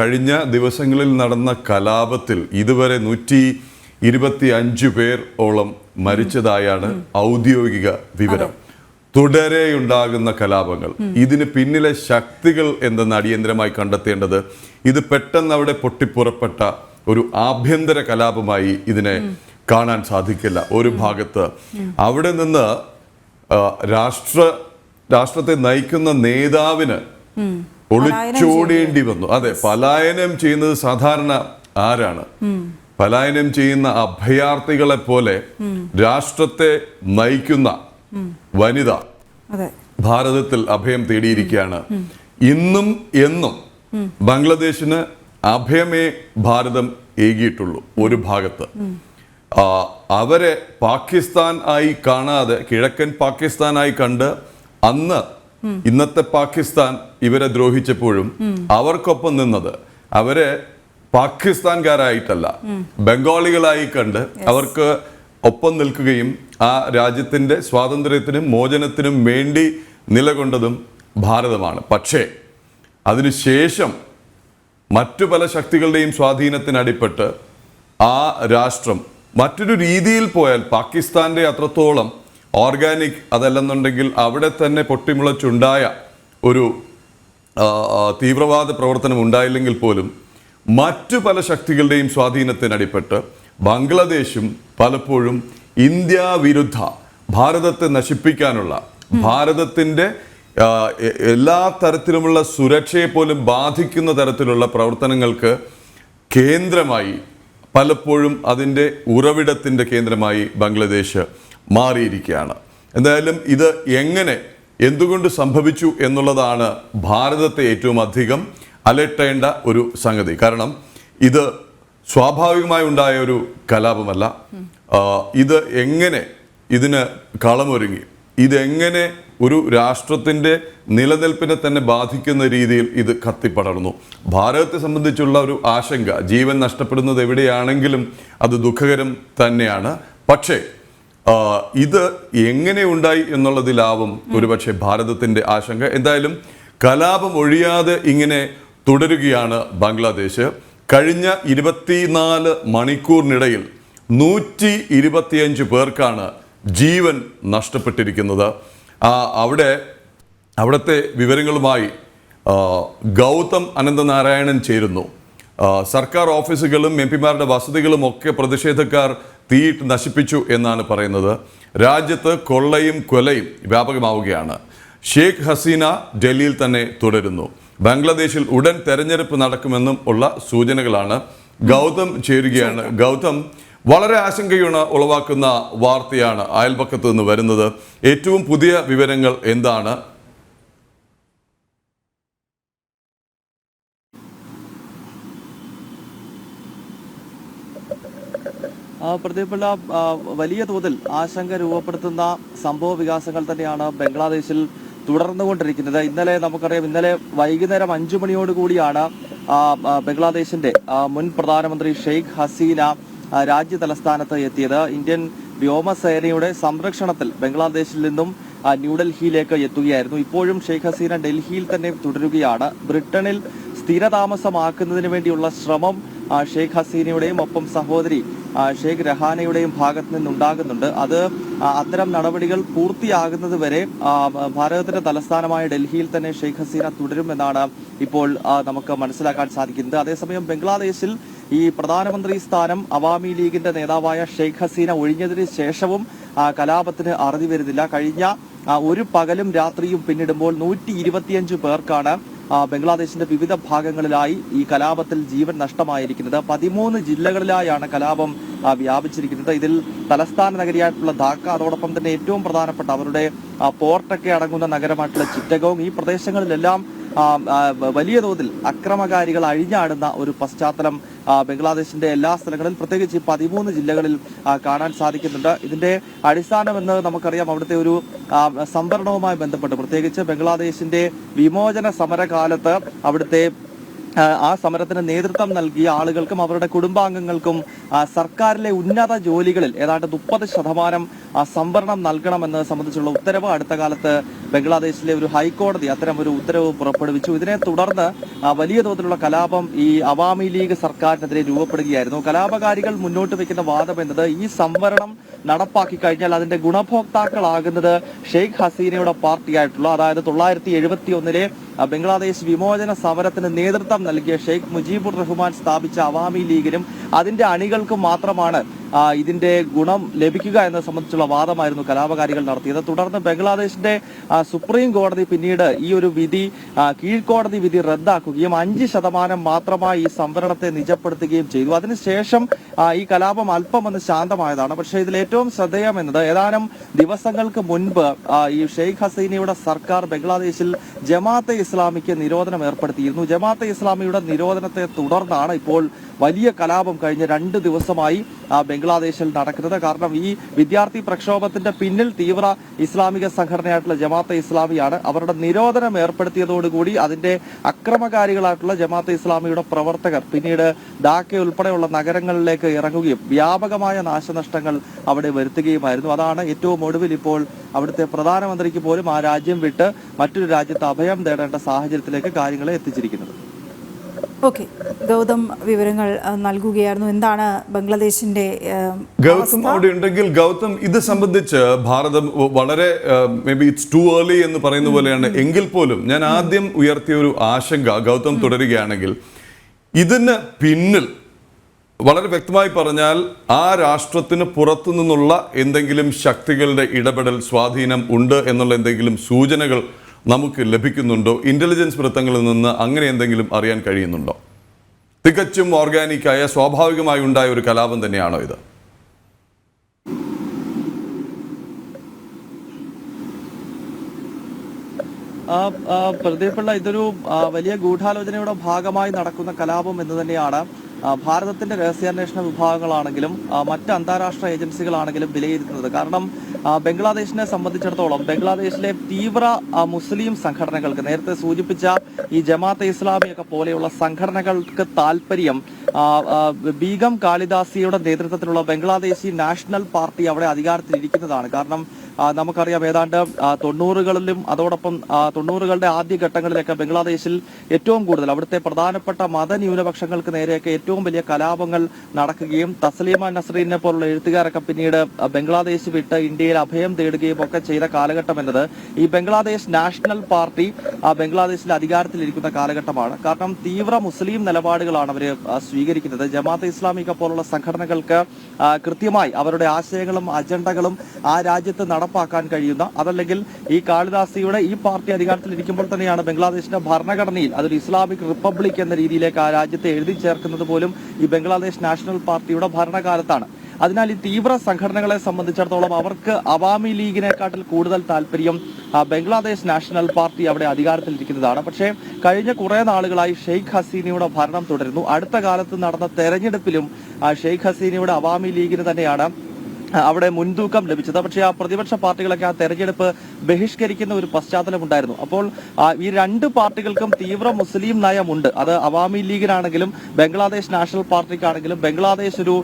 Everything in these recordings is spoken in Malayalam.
കഴിഞ്ഞ ദിവസങ്ങളിൽ നടന്ന കലാപത്തിൽ ഇതുവരെ നൂറ്റി ഇരുപത്തി അഞ്ച് പേർ ഓളം മരിച്ചതായാണ് ഔദ്യോഗിക വിവരം. തുടരെയുണ്ടാകുന്ന കലാപങ്ങൾ. ഇതിന് പിന്നിലെ ശക്തികൾ എന്തെന്ന് അടിയന്തരമായി കണ്ടെത്തേണ്ടത് ഇത് പെട്ടെന്ന് അവിടെ പൊട്ടിപ്പുറപ്പെട്ട ഒരു ആഭ്യന്തര കലാപമായി ഇതിനെ കാണാൻ സാധിക്കില്ല. ഒരു ഭാഗത്ത് അവിടെ നിന്ന് രാഷ്ട്ര രാഷ്ട്രത്തെ നയിക്കുന്ന നേതാവിന് ഒളിച്ചോടേണ്ടി വന്നു. അതെ പലായനം ചെയ്യുന്നത് സാധാരണ ആരാണ്? പലായനം ചെയ്യുന്ന അഭയാർത്ഥികളെ പോലെ രാഷ്ട്രത്തെ നയിക്കുന്ന വനിത ഭാരതത്തിൽ അഭയം തേടിയിരിക്കുകയാണ്. ഇന്നും എന്നും ബംഗ്ലാദേശിന് അഭയമേ ഭാരതം ഏകിയിട്ടുള്ളൂ ഒരു ഭാഗത്ത്. അവരെ പാകിസ്ഥാൻ ആയി കാണാതെ കിഴക്കൻ പാകിസ്ഥാനായി കണ്ട് അന്ന് ഇന്നത്തെ പാകിസ്ഥാൻ ഇവരെ ദ്രോഹിച്ചപ്പോഴും അവർക്കൊപ്പം നിന്നത് അവരെ പാകിസ്ഥാൻകാരായിട്ടല്ല ബംഗാളികളായി കണ്ട് അവർക്ക് ഒപ്പം നിൽക്കുകയും ആ രാജ്യത്തിന്റെ സ്വാതന്ത്ര്യത്തിനും മോചനത്തിനും വേണ്ടി നിലകൊണ്ടതും ഭാരതമാണ്. പക്ഷേ അതിനുശേഷം മറ്റു പല ശക്തികളുടെയും സ്വാധീനത്തിനടിപ്പെട്ട് ആ രാഷ്ട്രം മറ്റൊരു രീതിയിൽ പോയാൽ പാകിസ്ഥാന്റെ അത്രത്തോളം ഓർഗാനിക് അതല്ലെന്നുണ്ടെങ്കിൽ അവിടെ തന്നെ പൊട്ടിമുളച്ചുണ്ടായ ഒരു തീവ്രവാദ പ്രവർത്തനം ഉണ്ടായില്ലെങ്കിൽ പോലും മറ്റു പല ശക്തികളുടെയും സ്വാധീനത്തിനടിപ്പെട്ട് ബംഗ്ലാദേശും പലപ്പോഴും ഇന്ത്യ വിരുദ്ധ ഭാരതത്തെ നശിപ്പിക്കാനുള്ള ഭാരതത്തിന്റെ എല്ലാ തരത്തിലുമുള്ള സുരക്ഷയെ പോലും ബാധിക്കുന്ന തരത്തിലുള്ള പ്രവർത്തനങ്ങൾക്ക് കേന്ദ്രമായി പലപ്പോഴും അതിന്റെ ഉറവിടത്തിന്റെ കേന്ദ്രമായി ബംഗ്ലാദേശ് മാറിയിരിക്കുകയാണ്. എന്തായാലും ഇത് എങ്ങനെ എന്തുകൊണ്ട് സംഭവിച്ചു എന്നുള്ളതാണ് ഭാരതത്തെ ഏറ്റവും അധികം അലട്ടേണ്ട ഒരു സംഗതി. കാരണം ഇത് സ്വാഭാവികമായി ഉണ്ടായ ഒരു കലാപമല്ല. ഇത് എങ്ങനെ ഇതിന് കളമൊരുങ്ങി? ഇതെങ്ങനെ ഒരു രാഷ്ട്രത്തിന്റെ നിലനിൽപ്പിനെ തന്നെ ബാധിക്കുന്ന രീതിയിൽ ഇത് കത്തിപ്പടർന്നു? ഭാരതത്തെ സംബന്ധിച്ചുള്ള ഒരു ആശങ്ക ജീവൻ നഷ്ടപ്പെടുന്നത് എവിടെയാണെങ്കിലും അത് ദുഃഖകരം തന്നെയാണ്. പക്ഷേ ഇത് എങ്ങനെ ഉണ്ടായി എന്നുള്ളതിലാവും ഒരുപക്ഷെ ഭാരതത്തിന്റെ ആശങ്ക. എന്തായാലും കലാപം ഒഴിയാതെ ഇങ്ങനെ തുടരുകയാണ് ബംഗ്ലാദേശ്. കഴിഞ്ഞ ഇരുപത്തിനാല് മണിക്കൂറിനിടയിൽ നൂറ്റി ഇരുപത്തിയഞ്ച് പേർക്കാണ് ജീവൻ നഷ്ടപ്പെട്ടിരിക്കുന്നത്. അവിടെ അവിടുത്തെ വിവരങ്ങളുമായി ഗൗതം അനന്തനാരായണൻ ചേരുന്നു. സർക്കാർ ഓഫീസുകളും എം പിമാരുടെ വസതികളും ഒക്കെ പ്രതിഷേധക്കാർ തീയിട്ട് നശിപ്പിച്ചു എന്നാണ് പറയുന്നത്. രാജ്യത്ത് കൊള്ളയും കൊലയും വ്യാപകമാവുകയാണ്. ഷെയ്ഖ് ഹസീന ഡൽഹിയിൽ തന്നെ തുടരുന്നു. ബംഗ്ലാദേശിൽ ഉടൻ തെരഞ്ഞെടുപ്പ് നടക്കുമെന്നും ഉള്ള സൂചനകളാണ് ഗൗതം ചേരുകയാണ്. ഗൗതം വളരെ ആശങ്കയാണ് ഉളവാക്കുന്ന വാർത്തയാണ് അയൽപക്കത്ത് നിന്ന് വരുന്നത്. ഏറ്റവും പുതിയ വിവരങ്ങൾ എന്താണ്? ആ, പ്രദീപ് വലിയ തോതിൽ ആശങ്ക രൂപപ്പെടുത്തുന്ന സംഭവ വികാസങ്ങൾ തന്നെയാണ് ബംഗ്ലാദേശിൽ തുടർന്നുകൊണ്ടിരിക്കുന്നത് ഇന്നലെ നമുക്കറിയാം ഇന്നലെ വൈകുന്നേരം അഞ്ചു മണിയോട് കൂടിയാണ് ആ, ആ, ബംഗ്ലാദേശിന്റെ മുൻ പ്രധാനമന്ത്രി ഷെയ്ഖ് ഹസീന രാജ്യ തലസ്ഥാനത്ത് എത്തിയത്. ഇന്ത്യൻ വ്യോമസേനയുടെ സംരക്ഷണത്തിൽ ബംഗ്ലാദേശിൽ നിന്നും ന്യൂഡൽഹിയിലേക്ക് എത്തുകയായിരുന്നു. ഇപ്പോഴും ഷെയ്ഖ് ഹസീന ഡൽഹിയിൽ തന്നെ തുടരുകയാണ്. ബ്രിട്ടനിൽ സ്ഥിരതാമസമാക്കുന്നതിന് വേണ്ടിയുള്ള ശ്രമം ഷെയ്ഖ് ഹസീനയുടെയും ഒപ്പം സഹോദരി ഷെയ്ഖ് രഹാനയുടെയും ഭാഗത്ത് നിന്നുണ്ടാകുന്നുണ്ട്. അത് അത്തരം നടപടികൾ പൂർത്തിയാകുന്നത് വരെ ഭാരതത്തിന്റെ തലസ്ഥാനമായ ഡൽഹിയിൽ തന്നെ ഷെയ്ഖ് ഹസീന തുടരുമെന്നാണ് ഇപ്പോൾ നമുക്ക് മനസ്സിലാക്കാൻ സാധിക്കുന്നത്. അതേസമയം ബംഗ്ലാദേശിൽ ഈ പ്രധാനമന്ത്രി സ്ഥാനം അവാമി ലീഗിന്റെ നേതാവായ ഷെയ്ഖ് ഹസീന ഒഴിഞ്ഞതിന് ശേഷവും കലാപത്തിന് അറുതി വരുന്നില്ല. കഴിഞ്ഞ ഒരു പകലും രാത്രിയും പിന്നിടുമ്പോൾ നൂറ്റി ഇരുപത്തിയഞ്ച് പേർക്കാണ് ബംഗ്ലാദേശിന്റെ വിവിധ ഭാഗങ്ങളിലായി ഈ കലാപത്തിൽ ജീവൻ നഷ്ടമായിരിക്കുന്നത്. പതിമൂന്ന് ജില്ലകളിലായാണ് കലാപം വ്യാപിച്ചിരിക്കുന്നത്. ഇതിൽ തലസ്ഥാന നഗരിയായിട്ടുള്ള ധാക്ക അതോടൊപ്പം തന്നെ ഏറ്റവും പ്രധാനപ്പെട്ട അവരുടെ പോർട്ടൊക്കെ അടങ്ങുന്ന നഗരമായിട്ടുള്ള ചിറ്റഗോങ്. ഈ പ്രദേശങ്ങളിലെല്ലാം വലിയ തോതിൽ അക്രമകാരികൾ അഴിഞ്ഞാടുന്ന ഒരു പശ്ചാത്തലം ബംഗ്ലാദേശിന്റെ എല്ലാ സ്ഥലങ്ങളിലും പ്രത്യേകിച്ച് പതിമൂന്ന് ജില്ലകളിൽ കാണാൻ സാധിക്കുന്നുണ്ട്. ഇതിന്റെ അടിസ്ഥാനമെന്ന് നമുക്കറിയാം അവിടുത്തെ ഒരു സംവരണവുമായി ബന്ധപ്പെട്ട്. പ്രത്യേകിച്ച് ബംഗ്ലാദേശിന്റെ വിമോചന സമരകാലത്ത് അവിടുത്തെ ആ, സമരത്തിന് നേതൃത്വം നൽകിയ ആളുകൾക്കും അവരുടെ കുടുംബാംഗങ്ങൾക്കും സർക്കാരിലെ ഉന്നത ജോലികളിൽ ഏതാണ്ട് മുപ്പത് ശതമാനം സംവരണം നൽകണമെന്ന് സംബന്ധിച്ചുള്ള ഉത്തരവ് അടുത്ത കാലത്ത് ബംഗ്ലാദേശിലെ ഒരു ഹൈക്കോടതി അത്തരം ഒരു ഉത്തരവ് പുറപ്പെടുവിച്ചു. ഇതിനെ തുടർന്ന് വലിയ തോതിലുള്ള കലാപം ഈ അവാമി ലീഗ് സർക്കാരിനെതിരെ രൂപപ്പെടുകയായിരുന്നു. കലാപകാരികൾ മുന്നോട്ട് വെക്കുന്ന വാദം എന്നത് ഈ സംവരണം നടപ്പാക്കി കഴിഞ്ഞാൽ അതിന്റെ ഗുണഭോക്താക്കളാകുന്നത് ഷെയ്ഖ് ഹസീനയുടെ പാർട്ടിയായിട്ടുള്ള അതായത് തൊള്ളായിരത്തി എഴുപത്തി ഒന്നിലെ ബംഗ്ലാദേശ് വിമോചന സമരത്തിന് നേതൃത്വം നൽകിയ ഷെയ്ഖ് മുജീബുർ റഹ്മാൻ സ്ഥാപിച്ച അവാമി ലീഗിനും അതിന്റെ അണികൾക്കും മാത്രമാണ് ഇതിന്റെ ഗുണം ലഭിക്കുക എന്നത് സംബന്ധിച്ചുള്ള വാദമായിരുന്നു കലാപകാരികൾ നടത്തിയത്. തുടർന്ന് ബംഗ്ലാദേശിന്റെ സുപ്രീം കോടതി പിന്നീട് ഈ ഒരു വിധി കീഴ്ക്കോടതി വിധി റദ്ദാക്കുകയും അഞ്ച് ശതമാനം മാത്രമായി ഈ സംവരണത്തെ നിജപ്പെടുത്തുകയും ചെയ്തു. അതിനുശേഷം ഈ കലാപം അല്പം ഒന്ന് ശാന്തമായതാണ്. പക്ഷേ ഇതിൽ ഏറ്റവും ശ്രദ്ധേയം എന്നത് ഏതാനും ദിവസങ്ങൾക്ക് മുൻപ് ഈ ഷെയ്ഖ് ഹസീനയുടെ സർക്കാർ ബംഗ്ലാദേശിൽ ജമാഅത്തെ ഇസ്ലാമിക്ക് നിരോധനം ഏർപ്പെടുത്തിയിരുന്നു. ജമാഅത്തെ ഇസ്ലാമിയുടെ നിരോധനത്തെ തുടർന്നാണ് ഇപ്പോൾ വലിയ കലാപം കഴിഞ്ഞ രണ്ട് ദിവസമായി ബംഗ്ലാദേശിൽ നടക്കുന്നത്. കാരണം ഈ വിദ്യാർത്ഥി പ്രക്ഷോഭത്തിന്റെ പിന്നിൽ തീവ്ര ഇസ്ലാമിക സംഘടനയായിട്ടുള്ള ജമാഅത്തെ ഇസ്ലാമിയാണ്. അവരുടെ നിരോധനം ഏർപ്പെടുത്തിയതോടുകൂടി അതിന്റെ അക്രമകാരികളായിട്ടുള്ള ജമാഅത്തെ ഇസ്ലാമിയുടെ പ്രവർത്തകർ പിന്നീട് ധാക്ക ഉൾപ്പെടെയുള്ള നഗരങ്ങളിലേക്ക് ഇറങ്ങുകയും വ്യാപകമായ നാശനഷ്ടങ്ങൾ അവിടെ വരുത്തുകയുമായിരുന്നു. അതാണ് ഏറ്റവും ഒടുവിൽ ഇപ്പോൾ അവിടുത്തെ പ്രധാനമന്ത്രിക്ക് പോലും ആ രാജ്യം വിട്ട് മറ്റൊരു രാജ്യത്ത് അഭയം തേടേണ്ട സാഹചര്യത്തിലേക്ക് കാര്യങ്ങളെ എത്തിച്ചിരിക്കുന്നത്. ഓക്കെ. ഗൗതം വിവരങ്ങൾ നൽകുകയായിരുന്നു. എന്താണ് ബംഗ്ലാദേശിന്റെ ഗൗതം അവിടെ ഉണ്ടെങ്കിൽ ഗൗതം ഇത് സംബന്ധിച്ച് ഭാരതം വളരെ may be it's too early എന്ന് പറയുന്ന പോലെയാണ്. എങ്കിൽ പോലും ഞാൻ ആദ്യം ഉയർത്തിയ ഒരു ആശങ്ക ഗൗതം തുടരുകയാണെങ്കിൽ ഇതിന് പിന്നിൽ വളരെ വ്യക്തമായി പറഞ്ഞാൽ ആ രാഷ്ട്രത്തിന് പുറത്തു നിന്നുള്ള എന്തെങ്കിലും ശക്തികളുടെ ഇടപെടൽ സ്വാധീനം ഉണ്ട് എന്നുള്ള എന്തെങ്കിലും സൂചനകൾ നമുക്ക് ലഭിക്കുന്നുണ്ടോ? ഇന്റലിജൻസ് വൃത്തങ്ങളിൽ നിന്ന് അങ്ങനെ എന്തെങ്കിലും അറിയാൻ കഴിയുന്നുണ്ടോ? തികച്ചും ഓർഗാനിക്കായ സ്വാഭാവികമായി ഉണ്ടായ ഒരു കലാപം തന്നെയാണോ ഇത്? ആ, ഇതൊരു വലിയ ഗൂഢാലോചനയുടെ ഭാഗമായി നടക്കുന്ന കലാപം എന്ന് തന്നെയാണ്. ഭാരതത്തിന്റെ രഹസ്യാന്വേഷണ വിഭാഗങ്ങളാണെങ്കിലും മറ്റ് അന്താരാഷ്ട്ര ഏജൻസികളാണെങ്കിലും വിലയിരുത്തുന്നത്. കാരണം ബംഗ്ലാദേശിനെ സംബന്ധിച്ചിടത്തോളം ബംഗ്ലാദേശിലെ തീവ്ര മുസ്ലിം സംഘടനകൾക്ക് നേരത്തെ സൂചിപ്പിച്ച ഈ ജമാഅത്തെ ഇസ്ലാമിയൊക്കെ പോലെയുള്ള സംഘടനകൾക്ക് താല്പര്യം ബീഗം കാളിദാസിയുടെ നേതൃത്വത്തിലുള്ള ബംഗ്ലാദേശി നാഷണൽ പാർട്ടി അവിടെ അധികാരത്തിലിരിക്കുന്നതാണ്. കാരണം നമുക്കറിയാം ഏതാണ്ട് തൊണ്ണൂറുകളിലും അതോടൊപ്പം തൊണ്ണൂറുകളുടെ ആദ്യ ഘട്ടങ്ങളിലൊക്കെ ബംഗ്ലാദേശിൽ ഏറ്റവും കൂടുതൽ അവിടുത്തെ പ്രധാനപ്പെട്ട മതന്യൂനപക്ഷങ്ങൾക്ക് നേരെയൊക്കെ ഏറ്റവും വലിയ കലാപങ്ങൾ നടക്കുകയും തസ്ലീമ നസ്രീനെ പോലുള്ള എഴുത്തുകാരൊക്കെ പിന്നീട് ബംഗ്ലാദേശ് വിട്ട് ഇന്ത്യയിൽ അഭയം തേടുകയും ഒക്കെ ചെയ്ത കാലഘട്ടം എന്നത് ഈ ബംഗ്ലാദേശ് നാഷണൽ പാർട്ടി ബംഗ്ലാദേശിൽ അധികാരത്തിലിരിക്കുന്ന കാലഘട്ടമാണ്. കാരണം തീവ്ര മുസ്ലിം നിലപാടുകളാണ് അവർ സ്വീകരിക്കുന്നത്. ജമാഅത്ത് ഇസ്ലാമിക പോലുള്ള സംഘടനകൾക്ക് കൃത്യമായി അവരുടെ ആശയങ്ങളും അജണ്ടകളും ആ രാജ്യത്ത് നടപ്പാക്കാൻ കഴിയുന്ന അതല്ലെങ്കിൽ ഈ കാളിദാസിയുടെ ഈ പാർട്ടി അധികാരത്തിൽ ഇരിക്കുമ്പോൾ തന്നെയാണ് ബംഗ്ലാദേശിന്റെ ഭരണഘടനയിൽ അതൊരു ഇസ്ലാമിക് റിപ്പബ്ലിക് എന്ന രീതിയിലേക്ക് ആ രാജ്യത്തെ എഴുതി ചേർക്കുന്നത് പോലും ഈ ബംഗ്ലാദേശ് നാഷണൽ പാർട്ടിയുടെ ഭരണകാലത്താണ്. അതിനാൽ ഈ തീവ്ര സംഘടനകളെ സംബന്ധിച്ചിടത്തോളം അവർക്ക് അവാമി ലീഗിനെക്കാട്ടിൽ കൂടുതൽ താല്പര്യം ബംഗ്ലാദേശ് നാഷണൽ പാർട്ടി അവിടെ അധികാരത്തിലിരിക്കുന്നതാണ് പക്ഷേ കഴിഞ്ഞ കുറെ നാളുകളായി ഷെയ്ഖ് ഹസീനയുടെ ഭരണം തുടരുന്നു. അടുത്ത കാലത്ത് നടന്ന തെരഞ്ഞെടുപ്പിലും ഷെയ്ഖ് ഹസീനയുടെ അവാമി ലീഗിന് തന്നെയാണ് അവിടെ മുൻതൂക്കം ലഭിച്ചത്. പക്ഷേ ആ പ്രതിപക്ഷ പാർട്ടികളൊക്കെ ആ തെരഞ്ഞെടുപ്പ് ബഹിഷ്കരിക്കുന്ന ഒരു പശ്ചാത്തലം ഉണ്ടായിരുന്നു. അപ്പോൾ ഈ രണ്ട് പാർട്ടികൾക്കും തീവ്ര മുസ്ലിം നയമുണ്ട്. അത് അവാമി ലീഗിനാണെങ്കിലും ബംഗ്ലാദേശ് നാഷണൽ പാർട്ടിക്കാണെങ്കിലും ബംഗ്ലാദേശ് ഒരു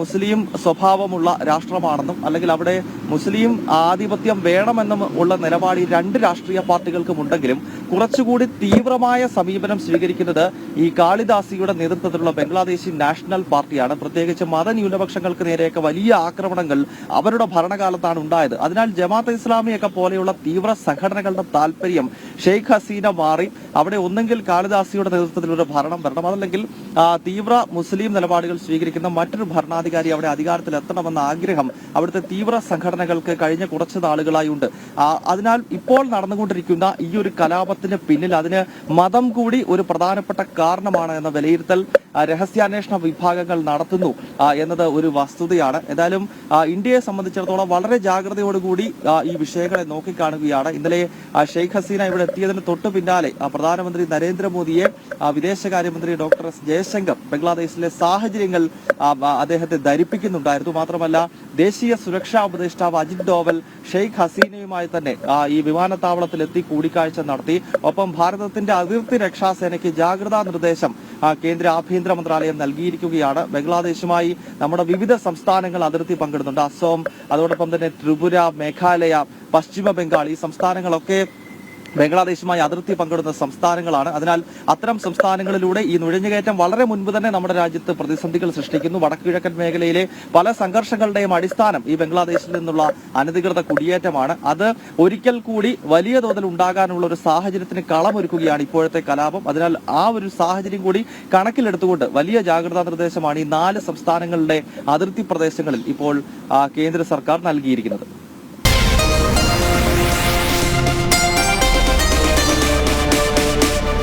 മുസ്ലിം സ്വഭാവമുള്ള രാഷ്ട്രമാണെന്നും അല്ലെങ്കിൽ അവിടെ മുസ്ലിം ആധിപത്യം വേണമെന്നും ഉള്ള നിലപാട് ഈ രണ്ട് രാഷ്ട്രീയ പാർട്ടികൾക്കും ഉണ്ടെങ്കിലും കുറച്ചുകൂടി തീവ്രമായ സമീപനം സ്വീകരിക്കുന്നത് ഈ കാളിദാസിയുടെ നേതൃത്വത്തിലുള്ള ബംഗ്ലാദേശി നാഷണൽ പാർട്ടിയാണ്. പ്രത്യേകിച്ച് മതന്യൂനപക്ഷങ്ങൾക്ക് നേരെയൊക്കെ വലിയ ആക്രമണങ്ങൾ അവരുടെ ഭരണകാലത്താണ് ഉണ്ടായത്. അതിനാൽ ജമാഅത്ത് ഇസ്ലാമിയൊക്കെ പോലെയുള്ള തീവ്ര സംഘടനകളുടെ താല്പര്യം ഷെയ്ഖ് ഹസീന മാറി. അവിടെ ഒന്നെങ്കിൽ കാളിദാസിയുടെ നേതൃത്വത്തിൽ ഒരു ഭരണം വരണം. അതല്ലെങ്കിൽ തീവ്ര മുസ്ലിം നിലപാടുകൾ സ്വീകരിക്കുന്ന മറ്റൊരു ഭരണാധികാരി അവിടെ അധികാരത്തിൽ എത്തണമെന്ന ആഗ്രഹം അവിടുത്തെ തീവ്ര സംഘടനകൾക്ക് കഴിഞ്ഞ കുറച്ച് നാളുകളായി ഉണ്ട് അതിനാൽ ഇപ്പോൾ നടന്നുകൊണ്ടിരിക്കുന്ന ഈ ഒരു കലാപത്തിന് പിന്നിൽ അതിന് മതം കൂടി ഒരു പ്രധാനപ്പെട്ട കാരണമാണ് എന്ന വിലയിരുത്തൽ രഹസ്യാന്വേഷണ വിഭാഗങ്ങൾ നടത്തുന്നു എന്നത് ഒരു വസ്തുതയാണ്. ഏതായാലും ഇന്ത്യയെ സംബന്ധിച്ചിടത്തോളം വളരെ ജാഗ്രതയോടുകൂടി ഈ വിഷയങ്ങളെ നോക്കിക്കാണുകയാണ്. ഇന്നലെ ഷെയ്ഖ് ഹസീന ഇവിടെ എത്തിയതിന് തൊട്ടു പിന്നാലെ പ്രധാനമന്ത്രി നരേന്ദ്രമോദിയെ വിദേശകാര്യമന്ത്രി ഡോക്ടർ എസ്. ജയശങ്കർ ബംഗ്ലാദേശിലെ സാഹചര്യങ്ങൾ അദ്ദേഹത്തെ ധരിപ്പിക്കുന്നുണ്ടായിരുന്നു. മാത്രമല്ല ദേശീയ സുരക്ഷാ ഉപദേഷ്ടാവ് അജിത് ഡോവൽ ഷെയ്ഖ് ഹസീനയുമായി സേനയുമായി തന്നെ ഈ വിമാനത്താവളത്തിലെത്തി കൂടിക്കാഴ്ച നടത്തി. ഒപ്പം ഭാരതത്തിന്റെ അതിർത്തി രക്ഷാസേനയ്ക്ക് ജാഗ്രതാ നിർദ്ദേശം കേന്ദ്ര ആഭ്യന്തര മന്ത്രാലയം നൽകിയിരിക്കുകയാണ്. ബംഗ്ലാദേശുമായി നമ്മുടെ വിവിധ സംസ്ഥാനങ്ങൾ അതിർത്തി പങ്കിടുന്നുണ്ട്. അസോം അതോടൊപ്പം തന്നെ ത്രിപുര മേഘാലയ പശ്ചിമ ബംഗാൾ ഈ സംസ്ഥാനങ്ങളൊക്കെ ബംഗ്ലാദേശുമായി അതിർത്തി പങ്കിടുന്ന സംസ്ഥാനങ്ങളാണ്. അതിനാൽ അത്തരം സംസ്ഥാനങ്ങളിലൂടെ ഈ നുഴഞ്ഞുകയറ്റം വളരെ മുൻപ് തന്നെ നമ്മുടെ രാജ്യത്ത് പ്രതിസന്ധികൾ സൃഷ്ടിക്കുന്നു. വടക്കുകിഴക്കൻ മേഖലയിലെ പല സംഘർഷങ്ങളുടെയും അടിസ്ഥാനം ഈ ബംഗ്ലാദേശിൽ നിന്നുള്ള അനധികൃത കുടിയേറ്റമാണ്. അത് ഒരിക്കൽ കൂടി വലിയ തോതിൽ ഉണ്ടാകാനുള്ള ഒരു സാഹചര്യത്തിന് കളമൊരുക്കുകയാണ് ഇപ്പോഴത്തെ കലാപം. അതിനാൽ ആ ഒരു സാഹചര്യം കൂടി കണക്കിലെടുത്തുകൊണ്ട് വലിയ ജാഗ്രതാ നിർദ്ദേശമാണ് ഈ നാല് സംസ്ഥാനങ്ങളുടെ അതിർത്തി പ്രദേശങ്ങളിൽ ഇപ്പോൾ കേന്ദ്ര സർക്കാർ നൽകിയിരിക്കുന്നത്.